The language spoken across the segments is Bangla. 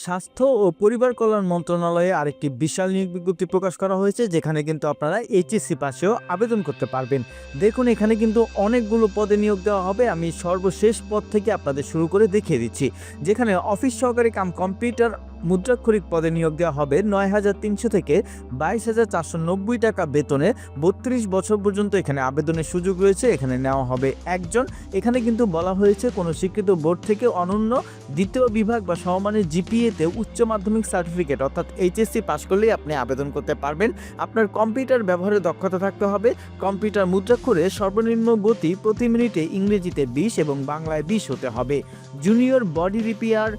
স্বাস্থ্য ও পরিবার কল্যাণ মন্ত্রণালয়ে আরেকটি বিশাল নিয়োগ বিজ্ঞপ্তি প্রকাশ করা হয়েছে, যেখানে কিন্তু আপনারা এইচএসসি পাশেও আবেদন করতে পারবেন। দেখুন, এখানে কিন্তু অনেকগুলো পদে নিয়োগ দেওয়া হবে। আমি সর্বশেষ পদ থেকে আপনাদের শুরু করে দেখিয়ে দিচ্ছি, যেখানে অফিস সহকারী কাম কম্পিউটার মুদ্রাক্ষরিক পদে নিয়োগ দেওয়া হবে নয় হাজার তিনশো থেকে বাইশ হাজার চারশো নব্বই টাকা বেতনে। বত্রিশ বছর পর্যন্ত এখানে আবেদনের সুযোগ রয়েছে, এখানে নেওয়া হবে একজন। এখানে কিন্তু বলা হয়েছে কোনো স্বীকৃত বোর্ড থেকে অনন্য দ্বিতীয় বিভাগ বা সমমানের জিপিএতে উচ্চ মাধ্যমিক সার্টিফিকেট, অর্থাৎ এইচএসসি পাশ করলেই আপনি আবেদন করতে পারবেন। আপনার কম্পিউটার ব্যবহারে দক্ষতা থাকতে হবে। কম্পিউটার মুদ্রাক্ষরে সর্বনিম্ন গতি প্রতি মিনিটে ইংরেজিতে বিশ এবং বাংলায় বিশ হতে হবে। জুনিয়র বডি রিপেয়ার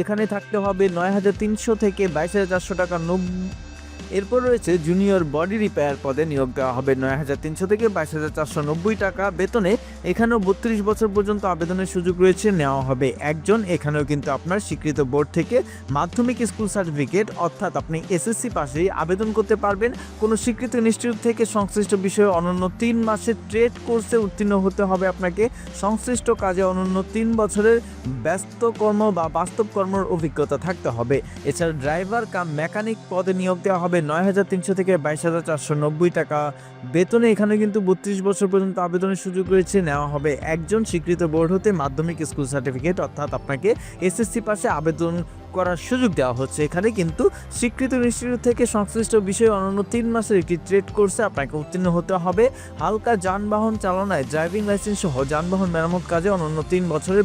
এখানে থাকতে হবে নয় হাজার তিনশো থেকে বাইশ হাজার চারশো টাকা নব্বই এরপর রয়েছে জুনিয়র বডি রিপেয়ার পদে নিয়োগ দেওয়া হবে। নয় হাজার তিনশো থেকে বাইশ হাজার চারশো নব্বই টাকা বেতনে এখানেও বত্রিশ বছর পর্যন্ত আবেদনের সুযোগ রয়েছে, নেওয়া হবে। একজন এখানেও কিন্তু আপনার স্বীকৃত বোর্ড থেকে মাধ্যমিক স্কুল সার্টিফিকেট, অর্থাৎ আপনি এসএসসি পাশেই আবেদন করতে পারবেন। কোনো স্বীকৃত ইনস্টিটিউট থেকে সংশ্লিষ্ট বিষয়ে অনন্য তিন মাসের ট্রেড কোর্সে উত্তীর্ণ হতে হবে আপনাকে। সংশ্লিষ্ট কাজে অনন্য তিন বছরের ব্যস্ত কর্ম বা বাস্তব কর্মর অভিজ্ঞতা থাকতে হবে। এছাড়া ড্রাইভার কাম মেকানিক পদে নিয়োগ দেওয়া হবে নয় হাজার তিনশো থেকে বাইশ হাজার চারশো নব্বই টাকা। বেতনে এখানে কিন্তু বত্রিশ বছর পর্যন্ত আবেদনের সুযোগ রয়েছে। নেওয়া হবে একজন স্বীকৃত বোর্ড হতে মাধ্যমিক স্কুল সার্টিফিকেট, অর্থাৎ আপনাকে এসএসসি পাশে আবেদন করার সুযোগ দেওয়া হচ্ছে। এখানে কিন্তু স্বীকৃত ইনস্টিটিউট থেকে সংশ্লিষ্ট বিষয়ে অনন্য তিন মাসের একটি ট্রেড কোর্সে আপনাকে উত্তীর্ণ হতে হবে। হালকা যানবাহন চালনায় ড্রাইভিং লাইসেন্স সহ যানবাহন মেরামত কাজে অনন্য তিন বছরের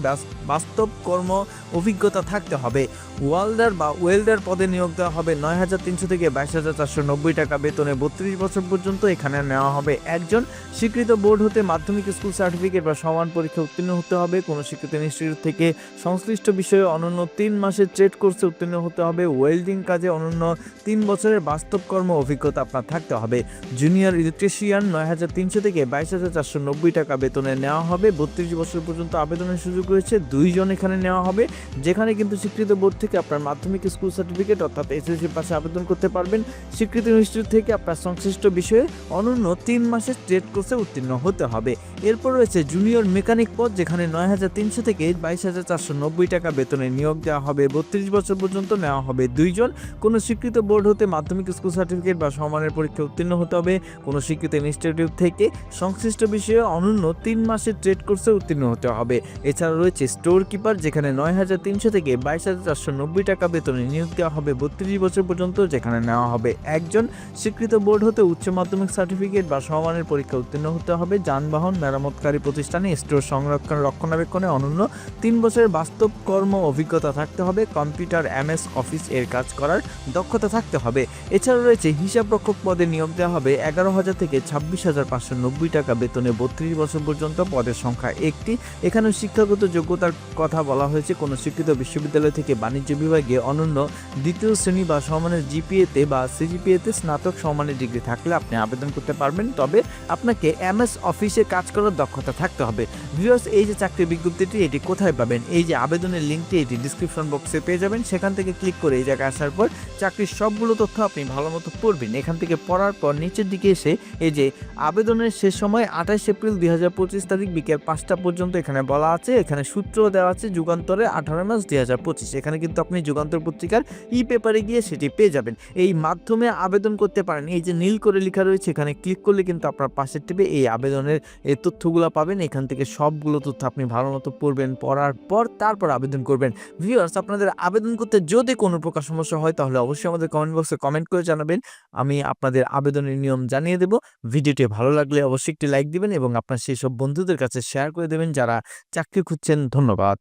বাস্তব কর্ম অভিজ্ঞতা থাকতে হবে। ওয়ালদার বা ওয়েল্ডার পদে নিয়োগ দেওয়া হবে। নয় হাজার তিনশো থেকে বাইশ হাজার চারশো নব্বই টাকা বেতনে বত্রিশ বছর পর্যন্ত এখানে নেওয়া হবে। একজন স্বীকৃত বোর্ড হতে মাধ্যমিক স্কুল সার্টিফিকেট বা সমান পরীক্ষা উত্তীর্ণ হতে হবে। কোনো স্বীকৃত ইনস্টিটিউট থেকে সংশ্লিষ্ট বিষয়ে অনন্য তিন মাসের ট্রেড কোর্সে উত্তীর্ণ হতে হবে। ওয়েল্ডিং কাজে অনন্য তিন বছরের বাস্তব কর্ম অভিজ্ঞতা আপনার থাকতে হবে। জুনিয়র ইলেকট্রিশিয়ান নয় হাজার তিনশো থেকে বাইশ হাজার চারশো নব্বই টাকা বেতনে নেওয়া হবে। বত্রিশ বছর পর্যন্ত আবেদনের সুযোগ রয়েছে। দুইজন এখানে নেওয়া হবে। যেখানে কিন্তু স্বীকৃত বোর্ড থেকে আপনার মাধ্যমিক স্কুল সার্টিফিকেট অর্থাৎ এসএসসি পাশে আবেদন করতে পারবেন। স্বীকৃত ইনস্টিটিউট থেকে আপনার সংশ্লিষ্ট বিষয়ে অনন্য তিন মাসের ট্রেড কোর্সে উত্তীর্ণ হতে হবে। এরপর রয়েছে জুনিয়র মেকানিক পদ, যেখানে নয় হাজার তিনশো থেকে বাইশ হাজার চারশো নব্বই টাকা বেতনে নিয়োগ দেওয়া হবে। বত্রিশ বছর পর্যন্ত নেওয়া হবে। দুইজন, কোনো স্বীকৃত বোর্ড হতে মাধ্যমিক স্কুল সার্টিফিকেট বা সমানের পরীক্ষা উত্তীর্ণ হতে হবে। কোনো স্বীকৃত ইনস্টিটিউট থেকে সংশ্লিষ্ট বিষয়ে অনন্য তিন মাসের ট্রেড কোর্সে উত্তীর্ণ হতে হবে। এছাড়া রয়েছে স্টোর কিপার যেখানে নয় হাজার তিনশো থেকে বাইশ হাজার চারশো নব্বই টাকা বেতনে নিয়োগ দেওয়া হবে বত্রিশ বছর পর্যন্ত যেখানে নেওয়া হবে। একজন স্বীকৃত বোর্ড হতে উচ্চ মাধ্যমিক সার্টিফিকেট বা সমানের পরীক্ষা উত্তীর্ণ হতে হবে। যানবাহন, মেরামতকারী প্রতিষ্ঠানে স্টোর সংরক্ষণ, রক্ষণাবেক্ষণে অনন্য তিন বছরের বাস্তব কর্ম অভিজ্ঞতা থাকতে হবে। কম্পিউটার এমএস অফিস এর কাজ করার দক্ষতা থাকতে হবে। এছাড়া রয়েছে হিসাব রক্ষক পদে নিয়োগ দেওয়া হবে এগারো হাজার থেকে ছাব্বিশ হাজার পাঁচশো নব্বই টাকা বেতনে বত্রিশ বছর পর্যন্ত পদের সংখ্যা একটি। এখানে শিক্ষাগত যোগ্যতার কথা বলা হয়েছে। কোনো শিক্ষিত বিশ্ববিদ্যালয় থেকে বাণিজ্য বিভাগে অনন্য দ্বিতীয় শ্রেণি বা সমানের জিপিএতে বা সিজিপিএতে স্নাতক সমানের ডিগ্রি থাকলে আপনি আবেদন করতে পারবেন। তবে আপনাকে এমএস অফিসে কাজ করার দক্ষতা থাকতে হবে। ভিউয়ার্স, এই যে চাকরির বিজ্ঞপ্তিটি, এটি কোথায় পাবেন? এই যে আবেদনের লিঙ্কটি, এটি ডিসক্রিপশন বক্সে পেয়ে যাবেন, সেখান থেকে ক্লিক করে এই জায়গায় আসার পর চাকরির সবগুলো তথ্য আপনি ভালো মতো পড়বেন। এখান থেকে পড়ার পর নিচের দিকে এসে এই যে আবেদনের শেষ সময় আঠাশ এপ্রিল দুই হাজার পঁচিশ তারিখ বিকেল পাঁচটা পর্যন্ত এখানে বলা আছে, এখানে সূত্র দেওয়া আছে যুগান্তরে আঠারো মাস দুই হাজার পঁচিশ। এখানে কিন্তু আপনি যুগান্তর পত্রিকার ই পেপারে গিয়ে সেটি পেয়ে যাবেন। এই মাধ্যমে আবেদন করতে পারেন। এই যে নীল করে লেখা রয়েছে, এখানে ক্লিক করলে কিন্তু আপনার পাশের টিপে এই আবেদনের এই তথ্যগুলো পাবেন। এখান থেকে সবগুলো তথ্য আপনি ভালো মতো পড়বেন, পড়ার পর তারপর আবেদন করবেন। ভিউয়ার্স আপনাদের আবেদন করতে যদি কোনো প্রকার সমস্যা হয়, তাহলে অবশ্যই আমাদের কমেন্ট বক্সে কমেন্ট করে জানাবেন। আমি আপনাদের আবেদনের নিয়ম জানিয়ে দেব। ভিডিওটি ভালো লাগলে অবশ্যই একটি লাইক দিবেন এবং আপনার সেই সব বন্ধুদের কাছে শেয়ার করে দেবেন যারা চাকরি খুঁজছেন। ধন্যবাদ।